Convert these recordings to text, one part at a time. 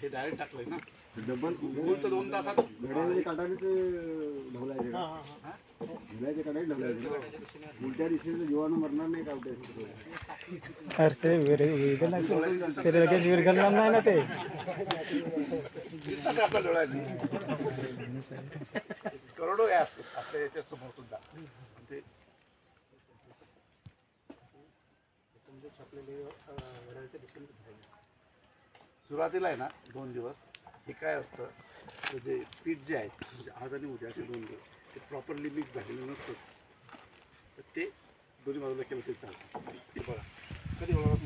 हे डायरेक्ट टाकलंय ना. डबल दोन तासात. घड्याळाचे काटाने मरणार नाही का अरे ते ते लगेच विरघळणार नाही ना ते. आपल्या करोडो आहे आपल्या याच्या समोर सुद्धा ते सुरुवातीला आहे ना दोन दिवस. हे काय असतं जे पीठ जे आहे म्हणजे आज आणि उद्या असे दोन दिवस. ते प्रॉपरली मिक्स झालेलं नसतंच. तर ते दोन्ही बाजूला केलं तरी चालतं. ते बघा. कधी ओळख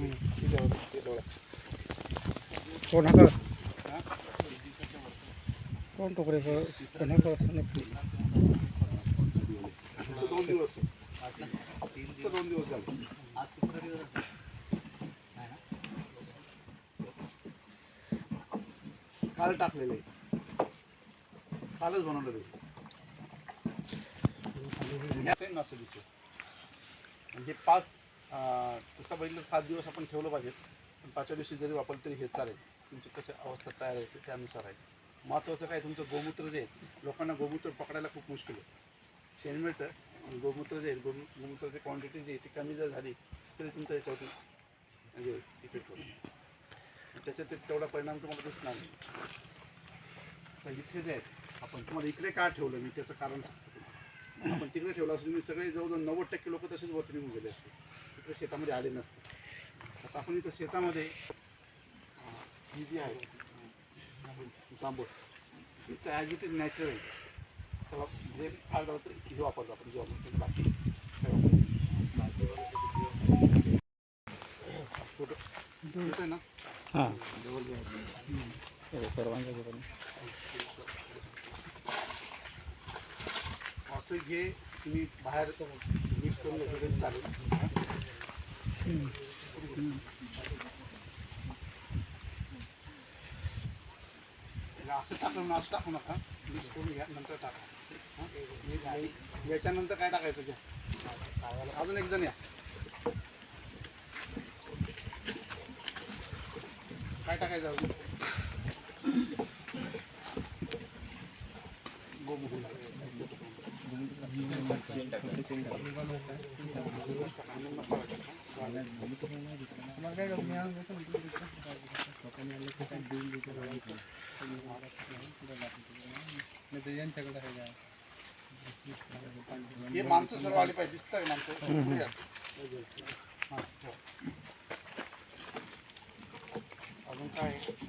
ओळख ते हा? कोण टोकरे दोन दिवस. फक्त दोन दिवस झाले. काल टाकलेलं आहे. कालच बनवलं ते. सेम असं दिसेल म्हणजे पाच तसं बघितलं सात दिवस आपण ठेवलं पाहिजे पण पाचव्या दिवशी जरी वापरलं तरी हे चालेल. तुमची कसं अवस्था तयार होते त्यानुसार आहे. महत्त्वाचं काय तुमचं गोमूत्र जे आहे लोकांना गोमूत्र पकडायला खूप मुश्किल आहे. शेण मिळतं गोमूत्र जे आहे गोमू गोमूत्राची क्वांटिटी जी आहे ती कमी जर झाली तरी तुमचं याच्यावरती म्हणजे इफेक्ट होतो त्याच्यात ते तेवढा परिणाम तुम्हाला दिसणार नाही. तर इथे जे आहेत आपण तुम्हाला इकडे का ठेवलं? मी त्याचं कारण सांगतो. आपण तिकडे ठेवलं असून मी सगळे जवळजवळ नव्वद टक्के लोक तसेच वरती निघून गेले असते. तिकडे शेतामध्ये आले नसते. आता आपण इथं शेतामध्ये ही जी आहे जांभूळ ही तर ॲज इट इज नॅचरल आहे तेव्हा जे फार झालं तर हे वापरतो आपण जेव्हा बाकी वापरतो. फोटो फोटो आहे ना? हां. जवळ जवळ. सर्वांच्या असं घे तुम्ही बाहेर मिक्स करून तरी चालेल? असं टाकलं असं टाकू नका. मिक्स करून घ्या, नंतर टाका. याच्यानंतर काय टाकायचं घ्या अजून एक जण या. काय टाकायचं अजून? गोमूत्र हे माणसं सर्व आली पाहिजे दिसतंय माणसं? अजून काय? आहे?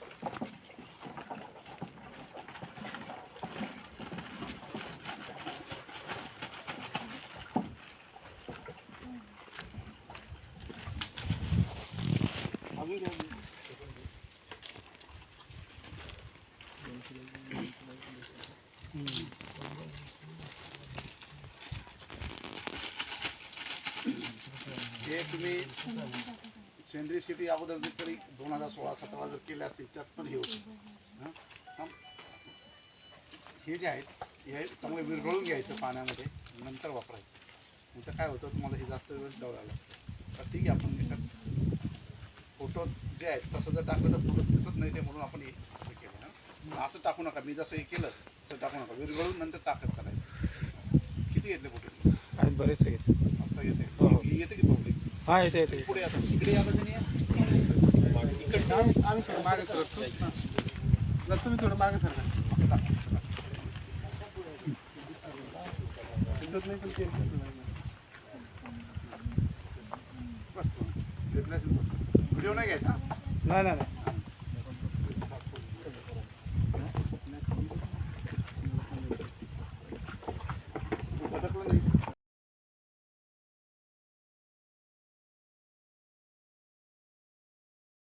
हे तुम्ही सेंद्रिय शेती अगोदर तरी दोन हजार सोळा सतरा जर केल्या असतील त्यात पण हे होतं. हं? जे आहेत हे चांगलं विरघळून घ्यायचं पाण्यामध्ये नंतर वापरायचं. नंतर काय होतं तुम्हाला हे जास्त वेळ दवडायला लागतं तर ठीक आहे आपण याच्यात फोटो जे आहेत तसं जर टाकलं तर फोटो दिसत नाही ते म्हणून आपण हे केलं हं? असं टाकू नका. मी जसं हे केलं तसं टाकू नका. विरघळून नंतर टाकत चालायचं. किती घेतले फोटो? आहेत बरेचसे आहेत असं येते हो, हो. येते की पब्लिक हा येते येते पुढे आता इकडे या बाजूने या. आम्ही थोडं मागे सरकतो. जर तुम्ही थोडं मागे सरका. शिंदत नाही पण ते बस. व्हिडिओ नाही घ्यायचा? नाही नाही नाही.